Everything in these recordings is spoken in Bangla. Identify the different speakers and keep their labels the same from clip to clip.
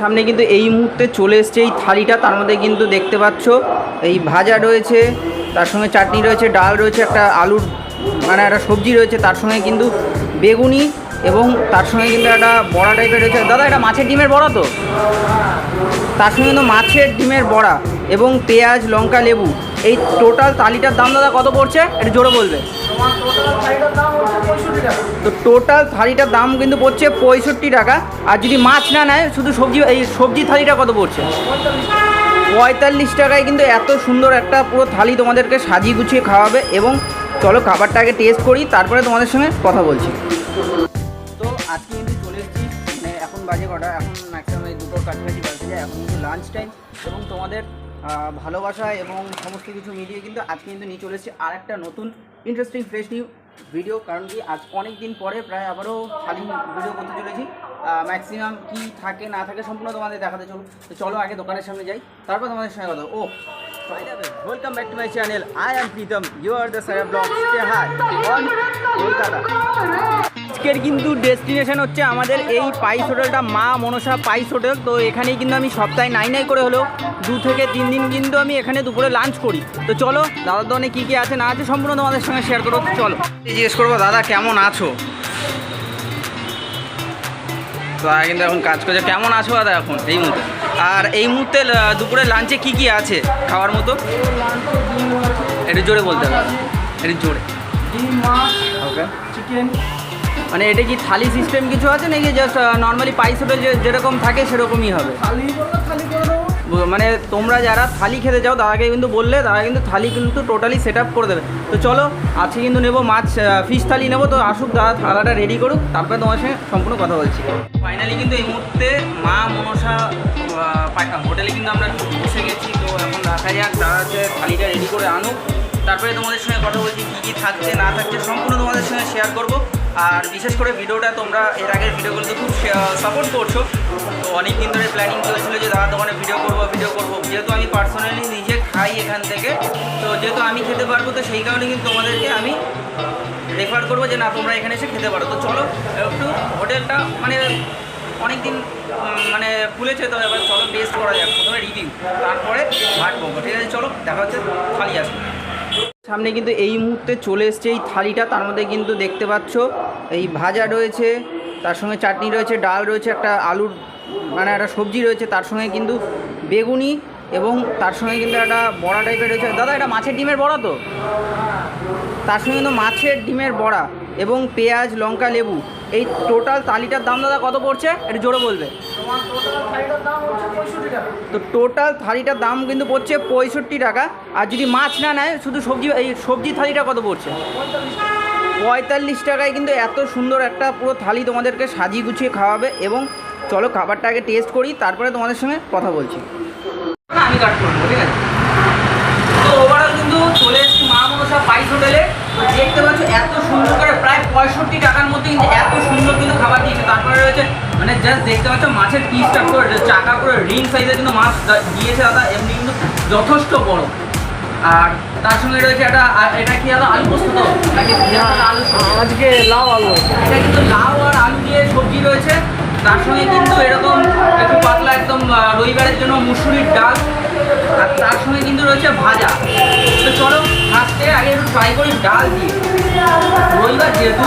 Speaker 1: সামনে কিন্তু এই মুহূর্তে চলে এসছে এই থালিটা, তার মধ্যে কিন্তু দেখতে পাচ্ছ এই ভাজা রয়েছে, তার সঙ্গে চাটনি রয়েছে, ডাল রয়েছে, একটা আলুর মানে একটা সবজি রয়েছে, তার সঙ্গে কিন্তু বেগুনি এবং তার সঙ্গে কিন্তু একটা বড়া টাইপের রয়েছে। দাদা, এটা মাছের ডিমের বড়া তো? তার সঙ্গে কিন্তু মাছের ডিমের বড়া এবং পেঁয়াজ, লঙ্কা, লেবু। এই টোটাল থালিটার দাম দাদা কত পড়ছে? এটা জোরে বলবে। তো টোটাল থালিটার দাম কিন্তু পড়ছে পঁয়ষট্টি টাকা। আর যদি মাছ না নেয়, শুধু সবজি, এই সবজি থালিটা কত পড়ছে? পঁয়তাল্লিশ টাকায় কিন্তু এত সুন্দর একটা পুরো থালি তোমাদেরকে সাজিয়ে গুছিয়ে খাওয়াবে এবং চলো খাবারটাকে টেস্ট করি, তারপরে তোমাদের সঙ্গে কথা বলছি। তো আজকে কিন্তু চলে এসেছি মানে এখন বাজে কটা, এখন ম্যাক্সিমাম দুটোর কাছাকাছি বাজতে এখন কিন্তু লাঞ্চ টাইম এবং তোমাদের ভালোবাসা এবং সমস্ত কিছু মিলিয়ে কিন্তু আজকে কিন্তু নিয়ে চলে এসেছি আর একটা নতুন ইন্টারেস্টিং ফ্রেশ নিউ ভিডিও কারণ কি আজ অনেক দিন পরে প্রায় আবারও খালি ভিডিও করতে চলেছি। ম্যাক্সিমাম কি থাকে, না থাকে সম্পূর্ণ তোমাদের দেখাতে চলো তো চলো আগে দোকানের সামনে যাই, তারপর তোমাদের সঙ্গে কথা ও welcome back to my channel I am Pritam you are the Sara blog high on Kolkata আজকের কিন্তু ডেস্টিনেশন হচ্ছে আমাদের এই পাইস হোটেলটা মা মনসা পাইস হোটেল। তো এখানেই কিন্তু আমি সপ্তাহে নাই নাই করে হলেও দু থেকে তিন দিন কিন্তু আমি এখানে দুপুরে লাঞ্চ করি। তো চলো দাদার দোকানে কী কী আছে না আছে সম্পূর্ণ তোমাদের সঙ্গে শেয়ার করো চলো। জিজ্ঞেস করব দাদা কেমন আছো? তো দাদা কিন্তু এখন কাজ করছে। কেমন আছো দাদা এখন? এই মুহূর্তে। আর এই মুহূর্তে দুপুরে লাঞ্চে কী কী আছে খাওয়ার মতো? একটু জোরে বলতে হবে একটু জোরে।
Speaker 2: ডিম মাছ
Speaker 1: ওকে
Speaker 2: চিকেন
Speaker 1: মানে এটা কি থালি সিস্টেম কিছু আছে নাকি জাস্ট নর্মালি পাইস হোটেল যে যেরকম থাকে সেরকমই হবে? মানে তোমরা যারা থালি খেতে যাও তাদেরকে কিন্তু বললে, তারা কিন্তু থালি কিন্তু টোটালি সেট আপ করে দেবে। তো চলো, আজকে কিন্তু নেব মাছ ফিশ থালি নেব। তো আসুক, দাদা থালাটা রেডি করুক, তারপরে তোমার সঙ্গে সম্পূর্ণ কথা বলছি। ফাইনালি কিন্তু এই মুহূর্তে মা, মনসা হোটেলে কিন্তু আমরা বসে গেছি, তো এখন দেখা যাক, দাদা থালিটা রেডি করে আনুক। তারপরে তোমাদের সঙ্গে কথা বলছি, কী কী থাকছে, না থাকছে, সম্পূর্ণ তোমাদের সঙ্গে শেয়ার করব। আর বিশেষ করে ভিডিওটা তোমরা এর আগের ভিডিওগুলোতে খুব সাপোর্ট করছ। তো অনেক দিন ধরে প্ল্যানিং চলছিল যে দাদা দোকানে ভিডিও করব ভিডিও করব। যেহেতু আমি পার্সোনালি নিজে খাই এখান থেকে, তো যেহেতু আমি খেতে পারব, তো সেই কারণে কিন্তু তোমাদেরকে আমি রেফার করব যে না, তোমরা এখানে এসে খেতে পারো। তো চলো, একটু হোটেলটা মানে অনেক দিন মানে খুলেছে, তো এবার চলো টেস্ট করা যাক। প্রথমে রিভিউ তারপরে ভাট বলব। ঠিক আছে, চলো, দেখা হচ্ছে, খালি আসবে। সামনে কিন্তু এই মুহূর্তে চলে এসছে এই থালিটা। তার মধ্যে কিন্তু দেখতে পাচ্ছ, এই ভাজা রয়েছে, তার সঙ্গে চাটনি রয়েছে, ডাল রয়েছে, একটা আলুর মানে একটা সবজি রয়েছে, তার সঙ্গে কিন্তু বেগুনি এবং তার সঙ্গে কিন্তু একটা বড়া টাইপের রয়েছে। দাদা, এটা মাছের ডিমের বড়া তো? তার সঙ্গে কিন্তু মাছের ডিমের বড়া এবং পেঁয়াজ, লঙ্কা, লেবু। এই টোটাল তালিটার দাম দাদা কত পড়ছে? একটু জোরে বলবে। তো টোটাল থালিটার দাম কিন্তু পড়ছে পঁয়ষট্টি টাকা। আর যদি মাছ না নেয়, শুধু সবজি, এই সবজি থালিটা কত পড়ছে?
Speaker 2: পঁয়তাল্লিশ
Speaker 1: টাকায় কিন্তু এত সুন্দর একটা পুরো থালি তোমাদেরকে সাজিয়ে গুছিয়ে খাওয়াবে এবং চলো খাবারটা আগে টেস্ট করি, তারপরে তোমাদের সঙ্গে কথা বলছি। আমি কাট করব, ঠিক তো কিন্তু চলে এসেছি মা মনসা পাইস হোটেলে দেখতে পাচ্ছ, এত সুন্দর করে প্রায় পঁয়ষট্টি টাকার মধ্যে কিন্তু এত সুন্দর কিন্তু খাবার দিয়েছে তারপরে রয়েছে মানে জাস্ট দেখতে পাচ্ছ মাছের পিসটা পুরো চাকা পুরো রিং সাইজের কিন্তু মাছ দিয়েছে দাদা এমনি কিন্তু যথেষ্ট বড়। আর তার সঙ্গে রয়েছে একটা এটা কি দাদা আলু পোস্ত তো? নাকি আলু
Speaker 2: আজকে লাউ আলু।
Speaker 1: এটা কিন্তু লাউ আর আলু দিয়ে সবজি রয়েছে। তার সঙ্গে কিন্তু এরকম একটু পাতলা একদম রবিবারের জন্য মুসুরির ডাল। আর তার সঙ্গে কিন্তু রয়েছে ভাজা। তো চলো ফার্স্টে আগে একটু ট্রাই করি ডাল দিয়ে। রবিবার যেহেতু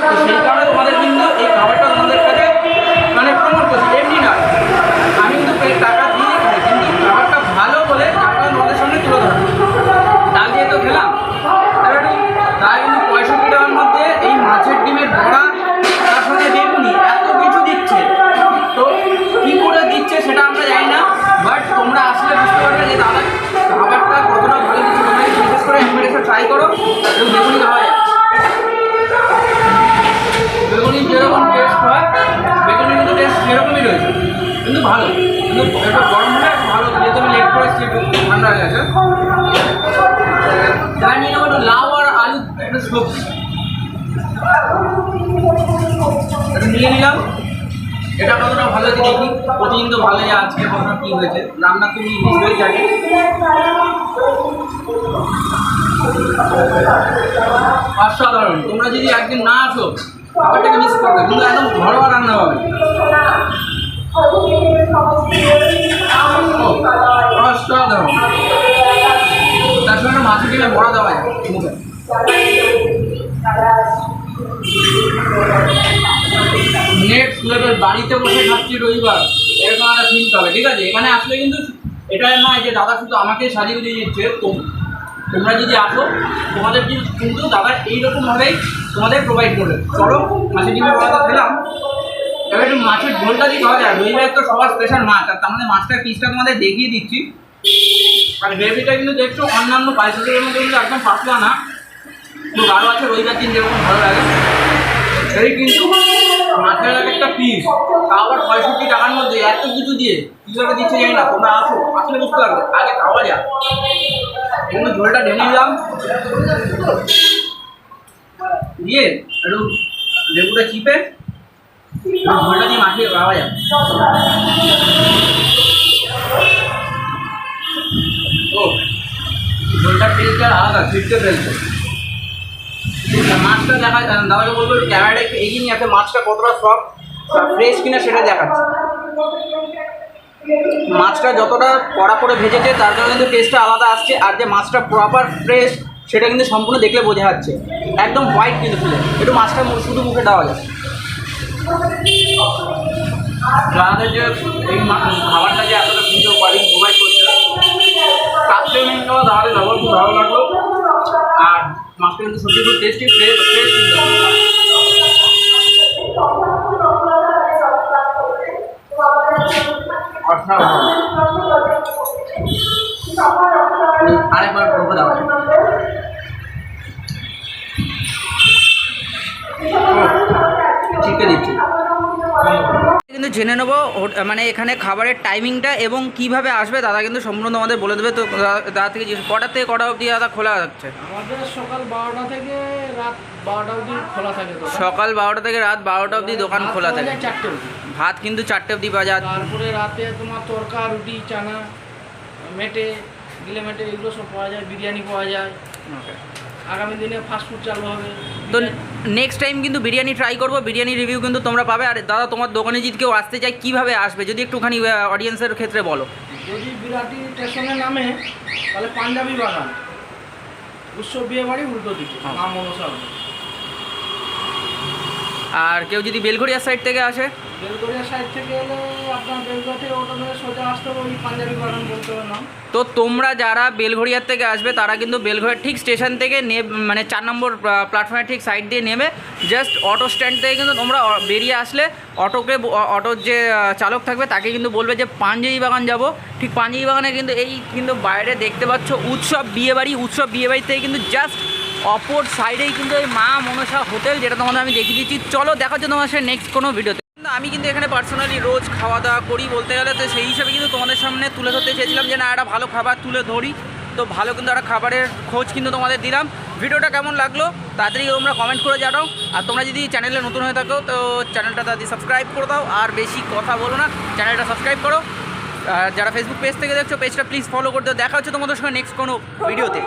Speaker 1: তো সেই কারণে তোমাদের কিন্তু এই খাবারটা তোমাদের নিয়ে নিলাম। এটা কতটা ভালো হয়েছে দেখি? প্রতিদিন তো ভালোই আজকে কতটা কী হয়েছে? রান্না তুমি নিশ্চয়ই জানি অসাধারণ। তোমরা যদি একদিন না আসো, খাবারটাকে মিস করবে। কিন্তু একদম ঘরোয়া রান্না হবে। অসাধারণ। তার সঙ্গে মাছের ডিমে বড়া দেওয়া যায়। লেভেল বাড়িতে বসে খাচ্ছি রবিবার, এরকম একটা ফিল হবে ঠিক আছে? এখানে আসলে কিন্তু এটা নয় যে দাদা শুধু আমাকে সাজিয়ে দিয়ে দিচ্ছে তোম- তোমরা যদি আসো, তোমাদের কিন্তু দাদা এইরকমভাবেই তোমাদের প্রোভাইড করবে। চলো, মাছের ডিমের বড়াটা খেলাম। এবার একটু মাছের ঝোলটা দিয়ে খাওয়া যায় রবিবার তো সবার স্পেশাল মাছ, আর তার মধ্যে মাছটার পিসটা তোমাদের দেখিয়ে দিচ্ছি। আর গ্রেভিটা কিন্তু দেখছ, অন্যান্য পাইসের মধ্যে কিন্তু একদম পাতলা না। তো আরও আছে, রবিবার দিন যেরকম ভালো লাগে। সেই কিন্তু এক একটা পিস আবার পঁয়ষট্টি টাকার মধ্যে এত কিছু দিয়ে কীভাবে দিচ্ছে না, তোমরা আসো, আসলে বুঝতে পারবে, আগে খাওয়া যাক। এগুলো ঝোলটা ঢেলে নিলাম। দিয়ে লেবুটা চিপে ঝোলটা দিয়ে মাখিয়ে খাওয়া যাক। ও, ঝোলটা টেস্ট আলাদা ছিটকে ফেলছে। মাছটা দেখা দাদাকে বলব ক্যামেরাটা একটু এগিয়ে নিয়ে আসে মাছটা কতটা সব ফ্রেশ কিনা সেটা দেখাচ্ছে। মাছটা যতটা কড়া করে ভেজেছে, তার জন্য কিন্তু টেস্টটা আলাদা আসছে। আর যে মাছটা প্রপার ফ্রেশ সেটা কিন্তু সম্পূর্ণ দেখলে বোঝা যাচ্ছে। একদম হোয়াইট কিন্তু ফুলে একটু মাছটা শুধু মুখে দেওয়া যায় দাদাদের যে এই খাবারটা যে এতটা সুন্দর কোয়ালিটি প্রোভাইড করছে, তার জন্য দাদাদের ব্যবহার খুব ভালো লাগল। আর মাছটা কিন্তু সত্যি খুব টেস্টি ফ্রেশ ফ্রেশ কিন্তু অসাধারণ আরেকবার করব দাও ঠিক দিচ্ছি কিন্তু জেনে নেব মানে এখানে খাবারের টাইমিংটা এবং কীভাবে আসবে দাদা কিন্তু সম্পূর্ণ আমাদের বলে দেবে। তো দাদা থেকে কটা থেকে কটা অবধি দাদা খোলা যাচ্ছে
Speaker 2: আমাদের সকাল বারোটা থেকে রাত বারোটা অবধি খোলা থাকে
Speaker 1: সকাল বারোটা থেকে রাত বারোটা অবধি দোকান খোলা থাকে।
Speaker 2: চারটে অবধি।
Speaker 1: ভাত কিন্তু চারটে অবধি পাওয়া যায়
Speaker 2: তারপরে রাতে তোমার তরকা রুটি চানা মেটে গিলে মেটে এগুলো সব পাওয়া যায় বিরিয়ানি পাওয়া যায়। আগামী দিনে ফাস্টফুড চালু হবে।
Speaker 1: তো নেক্সট টাইম কিন্তু বিরিয়ানি ট্রাই করব বিরিয়ানি রিভিউ কিন্তু তোমরা পাবে। আর দাদা তোমার দোকানে যদি কেউ আসতে চায় কীভাবে আসবে? যদি একটুখানি অডিয়েন্সের ক্ষেত্রে বলো।
Speaker 2: যদি বিরাটি স্টেশনে নামে তাহলে পাঞ্জাবি বাগান। উৎসব বিয়ে বাড়ি উল্টো দিকে
Speaker 1: হ্যাঁ।
Speaker 2: মা মনসা বাড়ি।
Speaker 1: আর কেউ যদি বেলঘড়িয়ার সাইড থেকে আসে?
Speaker 2: পাঞ্জাবি
Speaker 1: তো তোমরা যারা বেলঘড়িয়ার থেকে আসবে, তারা কিন্তু বেলঘড়িয়ার ঠিক স্টেশন থেকে নে মানে চার নম্বর প্ল্যাটফর্মের ঠিক সাইড দিয়ে নেমে জাস্ট অটো স্ট্যান্ড থেকে কিন্তু তোমরা বেরিয়ে আসলে অটোকে অটোর যে চালক থাকবে, তাকে কিন্তু বলবে যে পাঞ্জেরি বাগান যাব। ঠিক পাঞ্জেরি বাগানে কিন্তু এই কিন্তু বাইরে দেখতে পাচ্ছ, উৎসব বিয়েবাড়ি উৎসব বিয়েবাড়ি থেকে কিন্তু জাস্ট অপর সাইডেই কিন্তু ওই মা মনসা হোটেল যেটা তোমাদের আমি দেখিয়ে দিচ্ছি। চলো, দেখা হচ্ছে তোমার সাথে নেক্সট কোনো ভিডিওতে আমি কিন্তু এখানে পার্সোনালি রোজ খাওয়া দাওয়া করি বলতে গেলে, তো সেই হিসাবে কিন্তু তোমাদের সামনে তুলে ধরতে চেয়েছিলাম যে না, একটা ভালো খাবার তুলে ধরি। তো ভালো কিন্তু একটা খাবারের খোঁজ কিন্তু তোমাদের দিলাম। ভিডিওটা কেমন লাগল, তাড়াতাড়ি তোমরা কমেন্ট করে জানাও। আর তোমরা যদি চ্যানেলে নতুন হয়ে থাকো, তো চ্যানেলটা তাড়াতাড়ি সাবস্ক্রাইব করে দাও। আর বেশি কথা বলো না চ্যানেলটা সাবস্ক্রাইব করো। আর যারা ফেসবুক পেজ থেকে দেখছ পেজটা প্লিজ ফলো করে দাও। দেখা হচ্ছে তোমাদের সঙ্গে নেক্সট কোনো ভিডিওতে